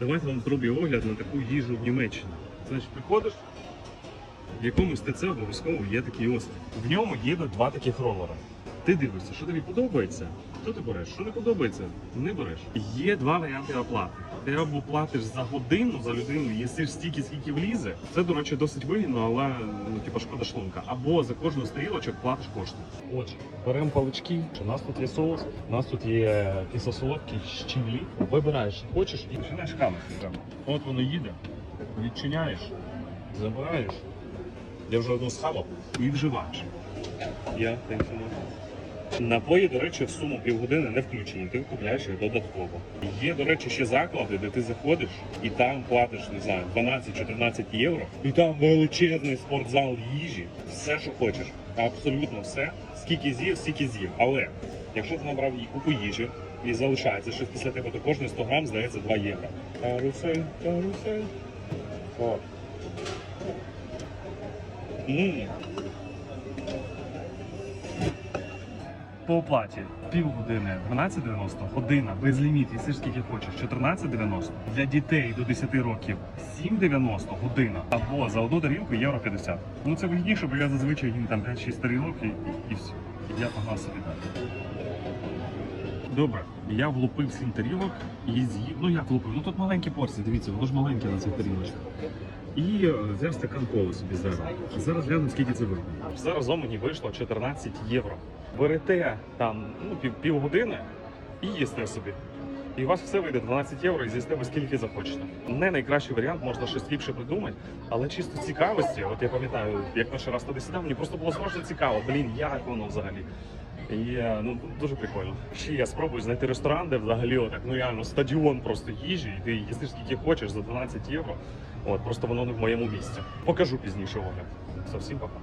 Давайте вам зроблю огляд на таку їжу в Німеччині. Значить, приходиш, в якомусь ТЦ обов'язково є такий острів. В ньому їдуть два таких ролера. Ти дивишся, що тобі подобається, то ти береш. Що не подобається, не береш. Є два варіанти оплати. Ти або платиш за годину за людину, їсиш стільки, скільки влізе. Це, до речі, досить вигідно, але ну, типу, шкода шлунка. Або за кожну стрілочок платиш кошти. Отже, беремо палички. У нас тут є соус, у нас тут є кисло-солодкий щілі. Вибираєш, що хочеш, і починаєш камити. От воно їде, відчиняєш, забираєш. Я вже одну схавав і вживаєш. Я тенкому. Напої, до речі, в суму півгодини не включені, ти купляєш їх додатково. Є, до речі, ще заклади, де ти заходиш і там платиш, не знаю, 12-14 євро, і там величезний спортзал їжі, все, що хочеш. Абсолютно все. Скільки з'їв, стільки з'їв. Але якщо ти набрав їй купу їжі і залишається щось після тебе, то кожний 100 грам здається 2 євро. Карусель, карусель. О. М. По оплаті півгодини 12,90, година без ліміт, і скільки хочеш, 14,90. Для дітей до 10 років 7,90 година. Або за одну тарілку євро 50. Ну це вигідніше, бо я зазвичай їм там 5-6 тарілок і, і, все. Я погнав собі далі. Добре, я влупив 7 тарілок і з'їв. Ну як влупив? Ну тут маленькі порції, дивіться, воно ж маленьке на цих тарілочках. І е, взяв стакан коли собі зараз. Зараз глянемо, скільки це вийде. Зараз мені вийшло 14 євро. Берете там ну, пів, півгодини і їсте собі. І у вас все вийде 12 євро і з'їсте ви скільки захочете. Не найкращий варіант, можна щось ліпше придумати, але чисто цікавості, от я пам'ятаю, як перший раз туди сідав, мені просто було страшно цікаво. Блін, як воно взагалі. І е, ну дуже прикольно. Ще я спробую знайти ресторан, де взагалі отак, ну реально стадіон просто їжі, і ти їсиш скільки хочеш за 12 євро. От просто воно не в моєму місці. Покажу пізніше огляд. Все, всім пока.